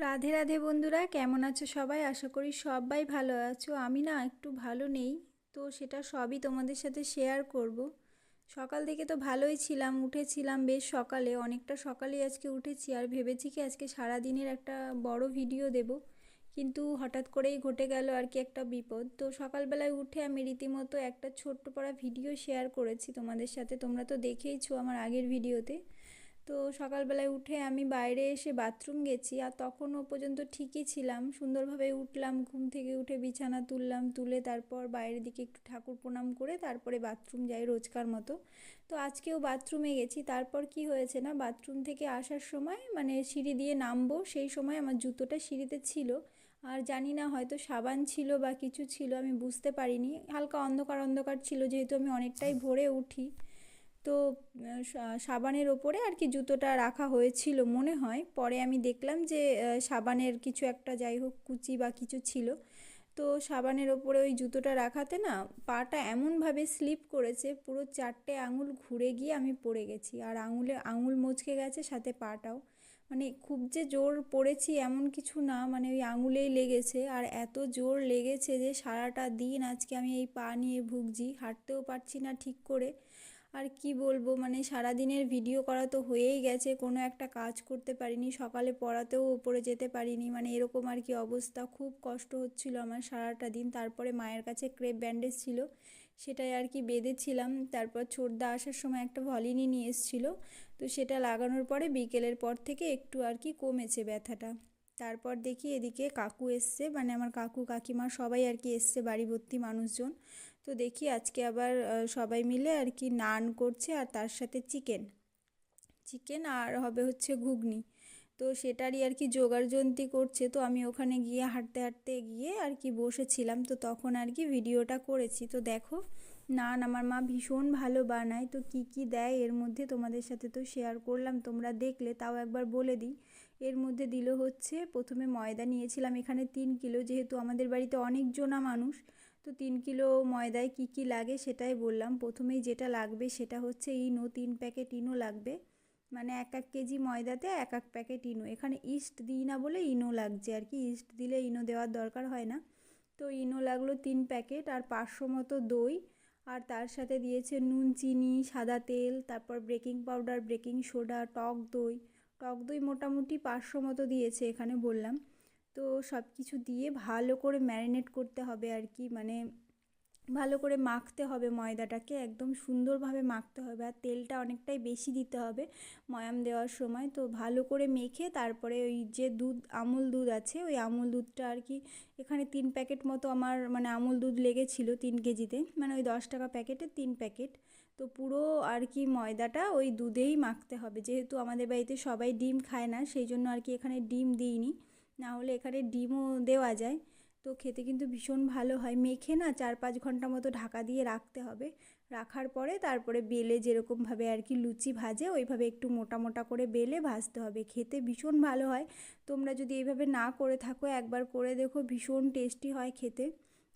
রাধে রাধে বন্ধুরা, কেমন আছো সবাই? আশা করি সবাই ভালো আছো। আমি না একটু ভালো নেই, তো সেটা সবই তোমাদের সাথে শেয়ার করব। সকাল থেকে তো ভালোই ছিলাম, উঠেছিলাম বেশ সকালে, অনেকটা সকালে আজকে উঠেছি। আর ভেবেছি কি আজকে সারা দিনের একটা বড় ভিডিও দেব, কিন্তু হঠাৎ করেই ঘটে গেল আর কি একটা বিপদ। তো সকালবেলায় উঠে আমি রীতিমতো একটা ছোট্ট পড়া ভিডিও শেয়ার করেছি তোমাদের সাথে। তোমরা তো দেখেইছো আমার আগের ভিডিওতে তো সকালবেলায় উঠে আমি বাইরে এসে বাথরুম গেছি আর তখনও পর্যন্ত ঠিকই ছিলাম। সুন্দরভাবে উঠলাম, ঘুম থেকে উঠে বিছানা তুললাম, তুলে তারপর বাইরের দিকে একটু ঠাকুর প্রণাম করে তারপরে বাথরুম যাই রোজকার মতো। তো আজকেও বাথরুমে গেছি। তারপর কি হয়েছে না, বাথরুম থেকে আসার সময় মানে সিঁড়ি দিয়ে নামবো, সেই সময় আমার জুতোটা সিঁড়িতে ছিল। আর জানি না হয়তো সাবান ছিল বা কিছু ছিল, আমি বুঝতে পারিনি। হালকা অন্ধকার অন্ধকার ছিল, যেহেতু আমি অনেকটাই ভোরে উঠি। তো সাবানের ওপরে আর কি জুতোটা রাখা হয়েছিল মনে হয়। পরে আমি দেখলাম যে সাবানের কিছু একটা যাই হোক, কুচি বা কিছু ছিল। তো সাবানের ওপরে ওই জুতোটা রাখাতে না পাটা এমনভাবে স্লিপ করেছে, পুরো চারটে আঙুল ঘুরে গিয়ে আমি পড়ে গেছি। আর আঙুলে, আঙুল মচকে গেছে সাথে পাটাও। মানে খুব যে জোর পড়েছি এমন কিছু না মানে ওই আঙুলেই লেগেছে। আর এত জোর লেগেছে যে সারাটা দিন আজকে আমি এই পা নিয়ে ভুগছি, হাঁটতেও পারছি না ঠিক করে। আর কি বলব মানে সারাদিনের ভিডিও করা তো হয়েই গেছে, কোনো একটা কাজ করতে পারিনি, সকালে পড়াতেও ওপরে যেতে পারিনি মানে এরকম আর কি অবস্থা। খুব কষ্ট হচ্ছিল আমার সারাটা দিন, তারপরে মায়ের কাছে ক্রেপ ব্যান্ডেজ ছিল, সেটাই আর কি বেঁধেছিলাম, তারপর ছোটদা আসার সময় একটা ভলিনি নিয়ে এসেছিল, তো সেটা লাগানোর পরে বিকেলের পর থেকে একটু আর কি কমেছে ব্যথাটা। তারপর দেখি এদিকে কাকু এসছে মানে আমার কাকু কাকিমা সবাই আর কি এসছে বাড়ি ভর্তি মানুষজন। তো দেখি আজকে আবার সবাই মিলে আর কি নান করছে আর তার সাথে চিকেন। চিকেন আর হবে হচ্ছে ঘুগনি। তো সেটারই আর কি জোগাড়যন্তি করছে। তো আমি ওখানে গিয়ে হাঁটতে হাঁটতে গিয়ে আর কি বসেছিলাম। তো তখন আর কি ভিডিওটা করেছি। তো দেখো নান আমার মা ভীষণ ভালো বানায়, তো কি কি দেয় এর মধ্যে তোমাদের সাথে তো শেয়ার করলাম, তোমরা দেখলে, তাও একবার বলে দিই। এর মধ্যে দিল হচ্ছে, প্রথমে ময়দা নিয়েছিলাম এখানে তিন কিলো, যেহেতু আমাদের বাড়িতে অনেকজনা মানুষ, তো তিন কিলো ময়দায় কি কি লাগে সেটাই বললাম। প্রথমেই যেটা লাগবে সেটা হচ্ছে ইনো, তিন প্যাকেট ইনো লাগবে। মানে এক এক কেজি ময়দাতে এক এক প্যাকেট ইনো। এখানে ইস্ট দিই না বলে ইনো লাগছে আর কি, ইস্ট দিলে ইনো দেওয়ার দরকার হয় না। তো ইনো লাগল তিন প্যাকেট আর পাঁচশো মতো দই আর তার সাথে দিয়েছে নুন, চিনি, সাদা তেল, তারপর বেকিং পাউডার, বেকিং সোডা, টক দই। টক দই মোটামুটি পাঁচশো মতো দিয়েছে এখানে বললাম। তো সব কিছু দিয়ে ভালো করে ম্যারিনেট করতে হবে আর কি মানে ভালো করে মাখতে হবে ময়দাটাকে, একদম সুন্দরভাবে মাখতে হবে আর তেলটা অনেকটাই বেশি দিতে হবে ময়াম দেওয়ার সময়। তো ভালো করে মেখে তারপরে ওই যে দুধ, আমুল দুধ আছে, ওই আমুল দুধটা আর কি এখানে তিন প্যাকেট মতো আমার মানে আমুল দুধ লেগেছিল তিন কেজিতে মানে ওই দশ টাকা প্যাকেটে তিন প্যাকেট। তো পুরো আর কি ময়দাটা ওই দুধেই মাখতে হবে, যেহেতু আমাদের বাড়িতে সবাই ডিম খায় না, সেই জন্য আর কি এখানে ডিম দিইনি। না হলে এখানে ডিমও দেওয়া যায়। তো খেতে কিন্তু ভীষণ ভালো হয়। মেখে না চার পাঁচ ঘণ্টা মতো ঢাকা দিয়ে রাখতে হবে। রাখার পরে তারপরে বেলে যেরকমভাবে আর কি লুচি ভাজে, ওইভাবে একটু মোটা মোটা করে বেলে ভাজতে হবে। খেতে ভীষণ ভালো হয়। তোমরা যদি এইভাবে না করে থাকো, একবার করে দেখো, ভীষণ টেস্টি হয় খেতে।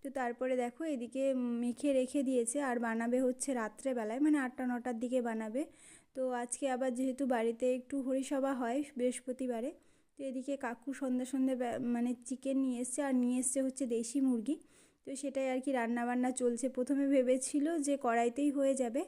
তো তারপরে দেখো, এদিকে মেখে রেখে দিয়েছে, আর বানাবে হচ্ছে রাত্রেবেলায় মানে আটটা, নটার দিকে বানাবে। তো আজকে আবার যেহেতু বাড়িতে একটু হরিসভা হয় বৃহস্পতিবারে তো এদিকে কাকু সন্ধ্যা সন্ধ্যে মানে চিকেন নিয়ে এসছে আর নিয়ে এসছে হচ্ছে দেশি মুরগি। তো সেটাই আর কি রান্নাবান্না চলছে। প্রথমে ভেবেছিল যে কড়াইতেই হয়ে যাবে।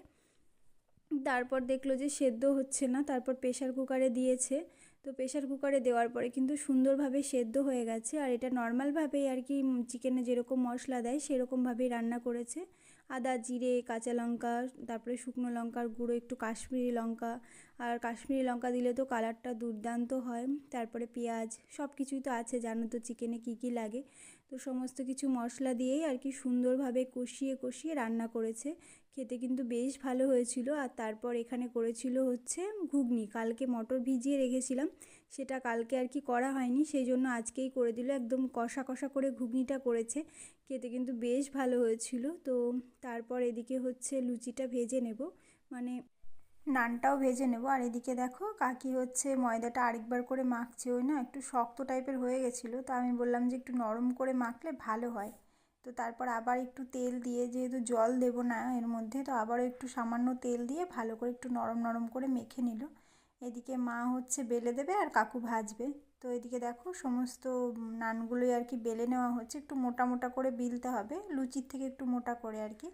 তারপর দেখল যে সেদ্ধ হচ্ছে না, তারপর প্রেশার কুকারে দিয়েছে। তো প্রেশার কুকারে দেওয়ার পরে কিন্তু সুন্দরভাবে সেদ্ধ হয়ে গেছে। আর এটা নর্মালভাবেই আর কি চিকেনে যেরকম মশলা দেয়, সেরকমভাবেই রান্না করেছে। আদা, জিরে, কাঁচা লঙ্কা, তারপরে শুকনো লঙ্কার গুঁড়ো, একটু কাশ্মীরি লঙ্কা। আর কাশ্মীরি লঙ্কা দিলে তো কালারটা দুর্দান্ত হয়। তারপরে পেঁয়াজ সব কিছুই তো আছে। জানো তো চিকেনে কী কী লাগে? তো সমস্ত কিছু মশলা দিয়েই আর কি সুন্দরভাবে কষিয়ে কষিয়ে রান্না করেছে। খেতে কিন্তু বেশ ভালো হয়েছিল। আর তারপর এখানে করেছিল হচ্ছে ঘুগনি। কালকে মটর ভিজিয়ে রেখেছিলাম। সেটা কালকে আর কি করা হয়নি। সেই জন্য আজকেই করে দিল। একদম কষা কষা করে ঘুগনিটা করেছে। খেতে কিন্তু বেশ ভালো হয়েছিল। তো তারপর এদিকে হচ্ছে লুচিটা ভেজে নেব। মানে নানটাও ভেজে নেব। আর এদিকে দেখো, কাকি হচ্ছে ময়দাটা আরেকবার করে মাখছে। ওই না একটু শক্ত টাইপের হয়ে গেছিল, তো আমি বললাম যে একটু নরম করে মাখলে ভালো হয়। তো তারপর আবার একটু তেল দিয়ে, যেহেতু জল দেব না এর মধ্যে, তো আবারও একটু সামান্য তেল দিয়ে ভালো করে একটু নরম নরম করে মেখে নিল। এদিকে মা হচ্ছে বেলে দেবে আর কাকু ভাজবে। তো এদিকে দেখো, সমস্ত নানগুলোই আর কি বেলে নেওয়া হচ্ছে। একটু মোটা মোটা করে বিলতে হবে, লুচির থেকে একটু মোটা করে আর কি।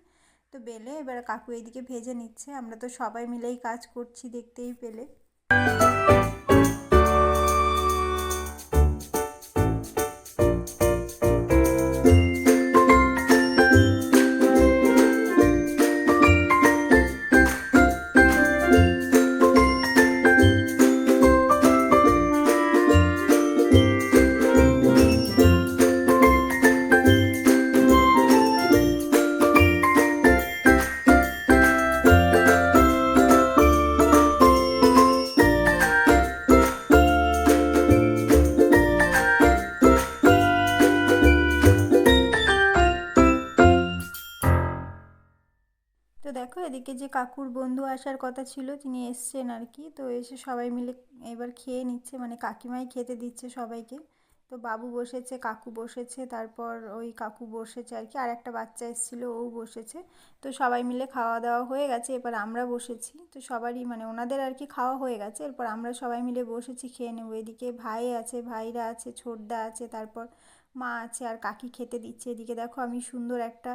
তো বেলে, এবার কাকু এইদিকে ভেজে নিচ্ছে। আমরা তো সবাই মিলেই কাজ করছি দেখতেই পেলে। এদিকে যে কাকুর বন্ধু আসার কথা ছিল, তিনি এসছেন আর কি তো এসে সবাই মিলে এবার খেয়ে নিচ্ছে মানে কাকিমাই খেতে দিচ্ছে সবাইকে। তো বাবু বসেছে, কাকু বসেছে, তারপর ওই কাকু বসেছে আর কি আর একটা বাচ্চা এসেছিল ও বসেছে। তো সবাই মিলে খাওয়া দাওয়া হয়ে গেছে, এবার আমরা বসেছি। তো সবারই মানে ওনাদের আর কি খাওয়া হয়ে গেছে, এরপর আমরা সবাই মিলে বসেছি, খেয়ে নেব। এদিকে ভাই আছে, ভাইরা আছে, ছোটদা আছে, তারপর মা আছে আর কাকি খেতে দিচ্ছে। এদিকে দেখো আমি সুন্দর একটা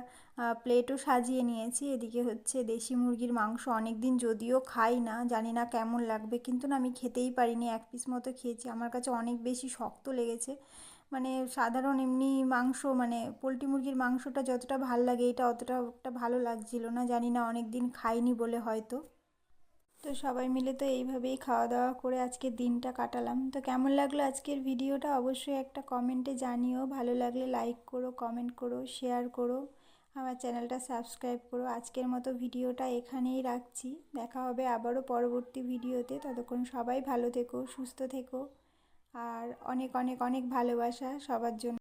প্লেটও সাজিয়ে নিয়েছি। এদিকে হচ্ছে দেশি মুরগির মাংস অনেক দিন যদিও খাই না, জানি না কেমন লাগবে, কিন্তু না আমি খেতেই পারিনি। এক পিস মতো খেয়েছি। আমার কাছে অনেক বেশি শক্ত লেগেছে। মানে সাধারণ এমনি মাংস মানে পোলট্রি মুরগির মাংসটা যতটা ভালো লাগে, এটা অতটা ভালো লাগছিল না। জানি না অনেক দিন খাইনি বলে হয়তো। তো সবাই মিলে তো এইভাবেই খাওয়া দাওয়া করে আজকের দিনটা কাটালাম। তো কেমন লাগল আজকের ভিডিওটা? অবশ্যই একটা কমেন্টে জানিও। ভালো লাগলে লাইক করো কমেন্ট করো শেয়ার করো। আমার চ্যানেলটা সাবস্ক্রাইব করো। আজকের মতো ভিডিওটা এখানেই রাখছি। দেখা হবে আবারও পরবর্তী ভিডিওতে। ততক্ষণ সবাই ভালো থেকো, সুস্থ থেকো। আর অনেক অনেক অনেক ভালোবাসা সবার জন্য।